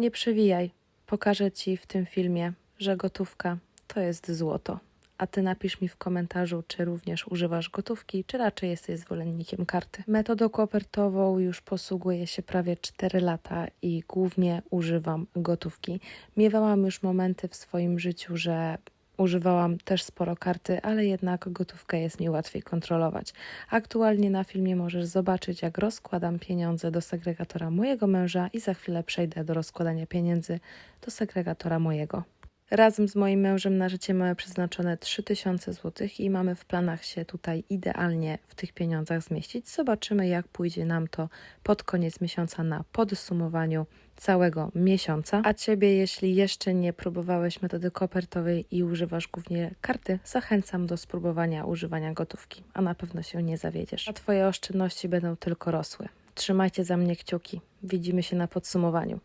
Nie przewijaj. Pokażę Ci w tym filmie, że gotówka to jest złoto. A Ty napisz mi w komentarzu, czy również używasz gotówki, czy raczej jesteś zwolennikiem karty. Metodą kopertową już posługuję się prawie 4 lata i głównie używam gotówki. Miewałam już momenty w swoim życiu, że używałam też sporo karty, ale jednak gotówkę jest mi łatwiej kontrolować. Aktualnie na filmie możesz zobaczyć, jak rozkładam pieniądze do segregatora mojego męża i za chwilę przejdę do rozkładania pieniędzy do segregatora mojego. Razem z moim mężem na życie mamy przeznaczone 3000 zł i mamy w planach się tutaj idealnie w tych pieniądzach zmieścić. Zobaczymy, jak pójdzie nam to pod koniec miesiąca na podsumowaniu całego miesiąca. A Ciebie, jeśli jeszcze nie próbowałeś metody kopertowej i używasz głównie karty, zachęcam do spróbowania używania gotówki, a na pewno się nie zawiedziesz. A Twoje oszczędności będą tylko rosły. Trzymajcie za mnie kciuki. Widzimy się na podsumowaniu.